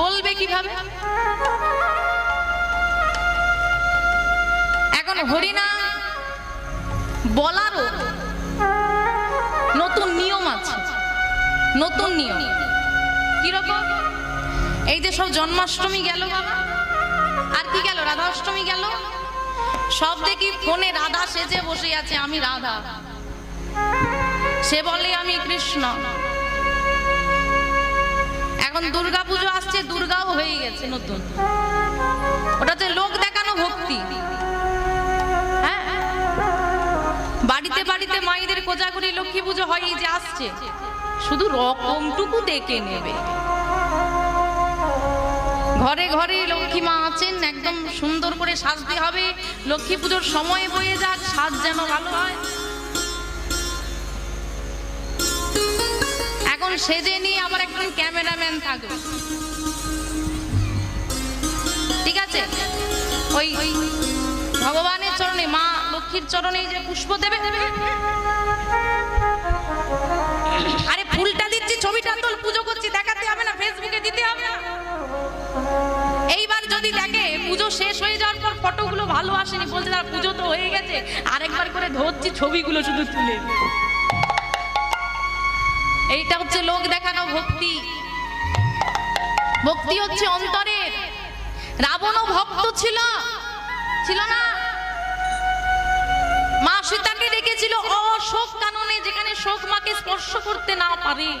বলবে কীভাবে? এখন হরিনা বলারও নতুন নিয়ম আছে, নতুন নিয়ম। কীরকম? এই যে সব জন্মাষ্টমী গেল আর কি গেল? রাধা অষ্টমী গেল? সব দেখি ফোনে রাধা সেজে বসে আছে, আমি রাধা। সে বলে, আমি কৃষ্ণ। এখন দুর্গা পুজো আসছে, দুর্গাও হয়ে গেছে নতুন। ওটা হচ্ছে লোক দেখানো ভক্তি। হ্যাঁ? বাড়িতে বাড়িতে মায়েদের কোজাগরি লক্ষ্মী পুজো হয় এই যে আসছে। শুধু রকমটুকু দেখে নেবে। ঘরে ঘরে লক্ষ্মী মা আছেন, একদম সুন্দর করে সাজতে হবে। লক্ষ্মী পুজোর সময় বয়ে যাক, সাজ যেন ভালো হয়। এখন সেজে নিয়ে আবার একজন ক্যামেরাম্যান থাকবে। ঠিক আছে? ওই ভগবানের চরণে, মা লক্ষ্মীর চরণে যে পুষ্প দেবে। আরে ফুলটা দিচ্ছি, ছবিটা তোল পুজো করছি, দেখাতে হবে না, ফেসবুকে দিতে হবে না। এইবার যদি দেখে পুজো শেষ হয়ে যাওয়ার পর ফটোগুলো ভালো আসেনি, বলছে তার পুজো তো হয়ে গেছে। আরেকবার করে ধরছি ছবিগুলো শুধু তুলে। এইটা হচ্ছে লোক দেখানো ভক্তি। ভক্তি হচ্ছে অন্তরের। রাবণও ভক্ত ছিল। ছিল না। মা সীতাকে ডেকেছিল অশোক কাননে, যেখানে শোক মাকে স্পর্শ করতে না পারে।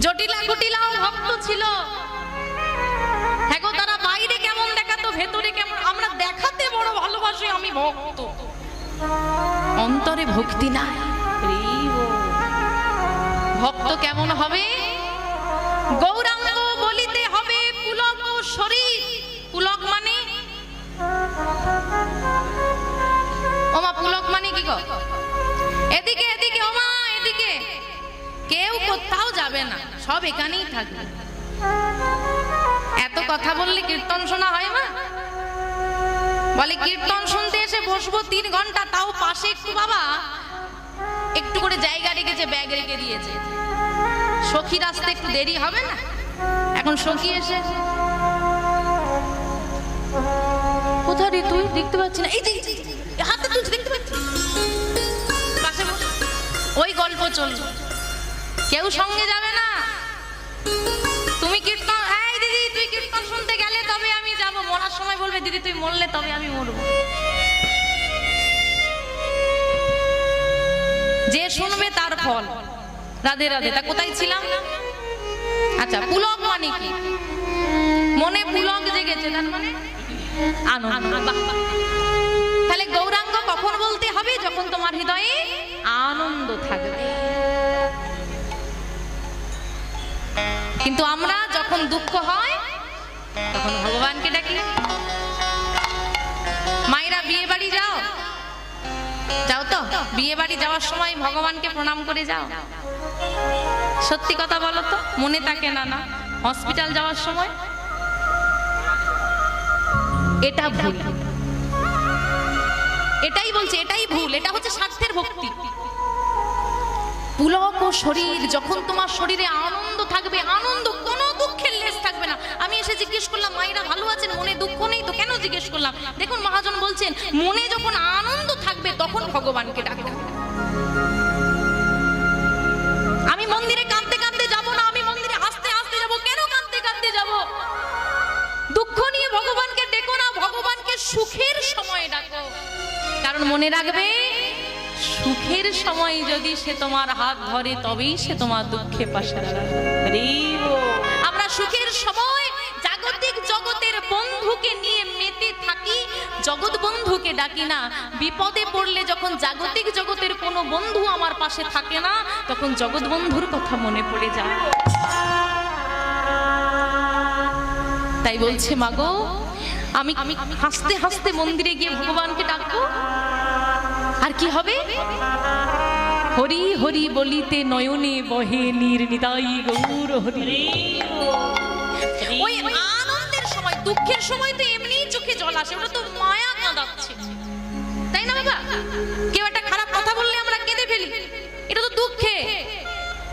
জটিলা কুটিলাও ভক্ত ছিল। হ্যাঁ তারা বাইরে কেমন দেখাতো, ভেতরে কেমন? আমরা দেখাতে বড় ভালোবাসি আমি ভক্ত। অন্তরে ভক্তি নাই। ভক্ত কেমন হবে? গৌরাঙ্গ বলিতে হবে, পুলক শরীর। পুলক মানে? ওমা পুলক মানে কি গো? এদিকে এদিকে ওমা এদিকে। কেউ কোথাও যাবে না, সব এখানেই থাকবে। এত কথা বললে কীর্তন শোনা হয় না বলে কীর্তন শুনতে এসে বসবো তিন ঘণ্টা তাও পাশে একটু বাবা। একটু করে জায়গা রেখেছে ব্যাগ রেখে দিয়েছে। সখী রাস্তা একটু দেরি হবে না? এখন সখী এসে। কোথায় রে তুই? দেখতে পাচ্ছি না। এই হাতে তুলছি দেখতে পাচ্ছি। পাশে ওই গল্প চলছে। কেউ সঙ্গে যাবে সময় বলবে দিদি তুই মরলে তবে আমি মরবো। যে শুনবে তার ফল। রাধে রাধে তা কোথায় ছিলাম? আচ্ছা পুলক মানে কি? মনে পুলক জেগেছে তার মানে আনন্দ। তাহলে গৌরাঙ্গ কখন বলতে হবে? যখন তোমার হৃদয়ে আনন্দ থাকবে। কিন্তু আমরা যখন দুঃখ হয় তখন ভগবানকে ডাকি বিয়ে বাড়ি যাও। যাও তো বিয়ে বাড়ি যাওয়ার সময় ভগবানকে প্রণাম করে যাও। সত্যি কথা বলো তো, মনে থাকে না না, হসপিটাল যাওয়ার সময়? এটা ভুল। এটাই বলছে, এটাই ভুল, এটা হচ্ছে স্বার্থের ভক্তি। পুলক ও শরীর, যখন তোমার শরীরে আনন্দ থাকবে, আনন্দ কোনো দুঃখের লেস থাকবে না। আমি এসে জিজ্ঞেস করলাম, মায়েরা ভালো আছেন? মনে জিজ্ঞেস করলাম, দেখুন মহাজন বলছেন, মনে যখন আনন্দ থাকবে তখন ভগবানকে ডাকবে। আমি মন্দিরে কাঁদতে কাঁদতে যাব না, আমি মন্দিরে হাসতে হাসতে যাব। কেন কাঁদতে কাঁদতে যাব? দুঃখ নিয়ে ভগবানকে ডেকো না, ভগবানকে সুখের সময় ডাকো। কারণ মনে রাখবে, সুখের সময় যদি সে তোমার হাত ধরে, তবেই সে তোমার দুঃখে পাশে। আমরা সুখের সময় বন্ধুকে নিয়ে মেতে থাকি জগৎ বন্ধুকে ডাকি না। বিপদে পড়লে যখন জাগতিক জগতের কোনো বন্ধু আমার পাশে থাকে না, তখন জগৎ বন্ধুর কথা মনে পড়ে যায়। তাই বলছে মাগো আমি আমি হাসতে হাসতে মন্দিরে গিয়ে ভগবানকে ডাকবো। আর কি হবে? হরি হরি বলিতে নয়নে বহে নীর নিতাই গৌর হরি। দুঃখের সময় তো এমনি চোখে জল আসে, ওটা তো মায়া কাঁদাচ্ছে। তাই না বাবা? কেউ একটা খারাপ কথা বললে আমরা কেঁদে ফেলি, এটা তো দুঃখে।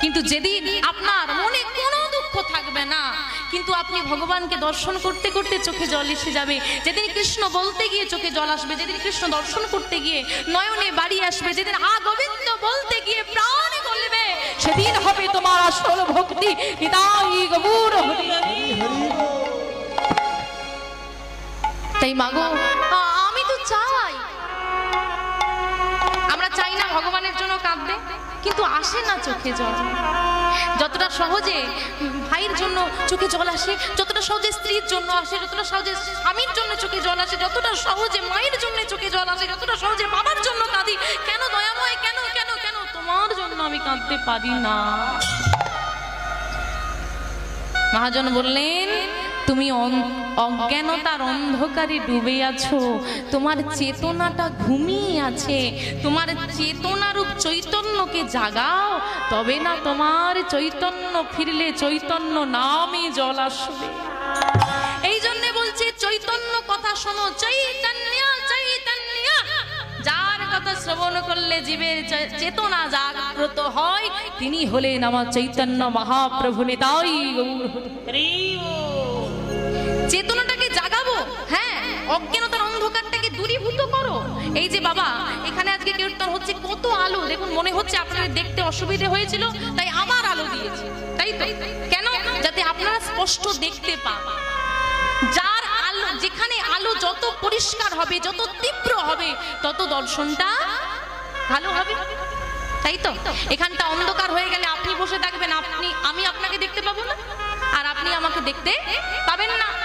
কিন্তু যেদিন আপনার মনে কোনো দুঃখ থাকবে না, কিন্তু আপনি ভগবানকে দর্শন করতে করতে চোখে জল এসে যাবে। যেদিন কৃষ্ণ বলতে গিয়ে চোখে জল আসবে, যেদিন কৃষ্ণ দর্শন করতে গিয়ে নয়নে বাড়ি আসবে, যেদিন আ গোবিন্দ বলতে গিয়ে প্রাণ গলবে, সেদিন হবে তোমার আসল ভক্তি। নিতাই গৌর হরি। তাই মাগো আমি তো চাই। আমরা চাই না ভগবানের জন্য কাঁদবে, কিন্তু আসে না চোখে জল। যতটা সহজে ভাইয়ের জন্য চোখে জল আসে, যতটা সহজে স্ত্রীর জন্য আসে, যতটা সহজে স্বামীর জন্য চোখে জল আসে, যতটা সহজে মায়ের জন্য চোখে জল আসে, যতটা সহজে বাবার জন্য কাঁদি, কেন দয়াময়, কেন কেন কেন তোমার জন্য আমি কাঁদতে পারি না? মহাজন বললেন তুমি অজ্ঞানতার অন্ধকারে ডুবে আছো। তোমার চেতনাটা ঘুমিয়ে আছে। তোমার চেতনারূপ চৈতন্যকে জাগাও। তবে না তোমার চৈতন্য ফিরলে চৈতন্য নামে জল আসবে। এই জন্য বলছে, চৈতন্য কথা শোনো। চৈতন্য চৈতন্য। যার কথা শ্রবণ করলে জীবের চেতনা জাগ্রত হয়, তিনি হলেন আমার চৈতন্য মহাপ্রভু নেতাই গৌর অজ্ঞানতার অন্ধকারটাকে দূরীভূত করো। এই যে বাবা, এখানে আজকে কীর্তন হচ্ছে, কত আলো। দেখুন, মনে হচ্ছে আপনাদের দেখতে অসুবিধে হয়েছিল, তাই আবার আলো দিয়েছে। তাই তো? কেন? যাতে আপনারা স্পষ্ট দেখতে পান। যার আলো, যেখানে আলো যত পরিষ্কার হবে, যত তীব্র হবে, তত দর্শনটা ভালো হবে। তাই তো? এখানটা অন্ধকার হয়ে গেলে আপনি বসে থাকবেন, আপনি, আমি আপনাকে দেখতে পাবো না, আর আপনি আমাকে দেখতে পাবেন না।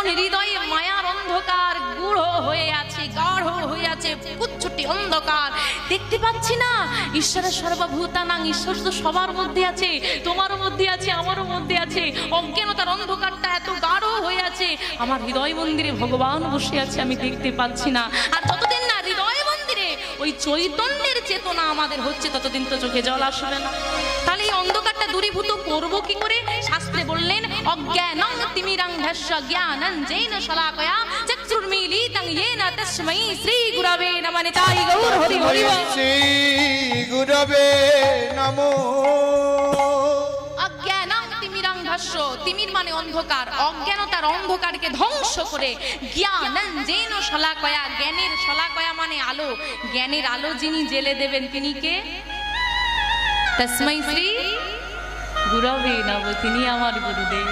তেমন হৃদয়ে মায়ার অন্ধকার গুড় হয়ে আছে, গাঢ় হয়ে আছে কুচ্ছুটি অন্ধকার। দেখতে পাচ্ছি না, ঈশ্বরের সর্বভূতানাং, ঈশ্বর তো সবার মধ্যে আছে, তোমারও মধ্যে আছে, আমারও মধ্যে আছে। অজ্ঞানতার অন্ধকারটা এত গাঢ় হয়ে আছে, আমার হৃদয় মন্দিরে ভগবান বসে আছে, আমি দেখতে পাচ্ছি না। আর ততদিন না হৃদয় মন্দিরে ওই চৈতন্যের চেতনা আমাদের হচ্ছে, ততদিন তো চোখে জল আসবে না। তাহলে এই অন্ধকারটা দূরীভূত করব কি করে? শাস্ত্রে বললেন, অজ্ঞানং তিমিরাং ভস্য জ্ঞানং জৈন শলাকয়া চক্ষুর্মিলিতং না তস্মৈ শ্রী গুরবে নমঃ নিতাই গৌর হরি হরি শ্রী গুরবে ধস্য তিমির মানে অন্ধকার। অজ্ঞানতার অন্ধকারকে ধ্বংস করে? জ্ঞানং জেন শলাকয়া, জ্ঞানের শলাকয়া মানে আলো। জ্ঞানের আলো যিনি জেলে দেবেন, তিনি কে? শ্রী গুরবে নব তিনি আমার গুরুদেব।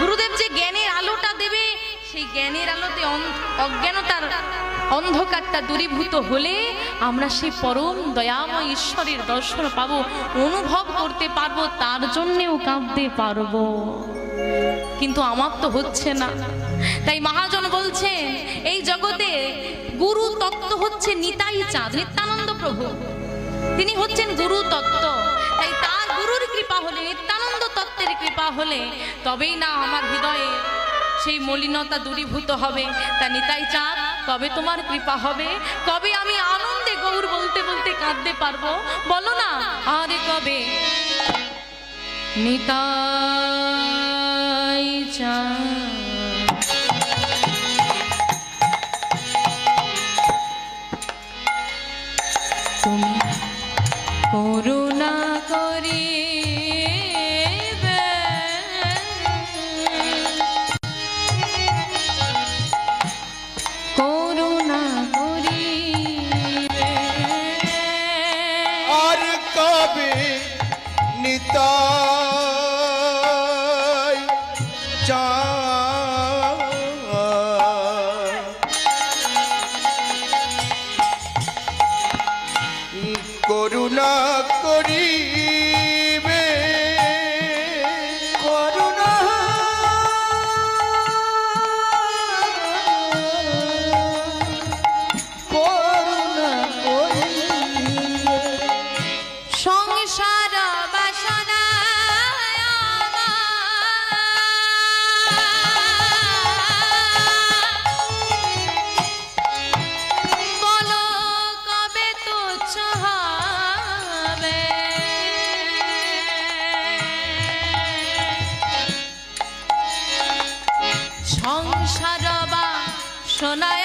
গুরুদেব যে জ্ঞানের আলোটা দেবে, সেই জ্ঞানের আলোতে অজ্ঞানতার অন্ধকারটা দূরীভূত হলে আমরা সেই পরম দয়াময় ঈশ্বরের দর্শন পাবো, অনুভব করতে পারব, তার জন্যেও কাঁদতে পারব। কিন্তু আমার তো হচ্ছে না। তাই মহাজন বলছেন, এই জগতে গুরু তত্ত্ব হচ্ছে নিতাই চাঁদ, নিত্যানন্দ প্রভু। তিনি হচ্ছেন গুরু তত্ত্ব। তাই তার গুরুর কৃপা হলে, নিত্যানন্দ তত্ত্বের কৃপা হলে, তবেই না আমার হৃদয়ে সেই মলিনতা দূরীভূত হবে। তা নিতাই চাঁদ কবে তোমার কৃপা হবে? কবে আমি আনন্দে, গৌর বলতে বলতে কাঁদতে পারব? বলো না, আরে কবে? তুমি করুণা করি। চাঁদ সংসার বা সোনায়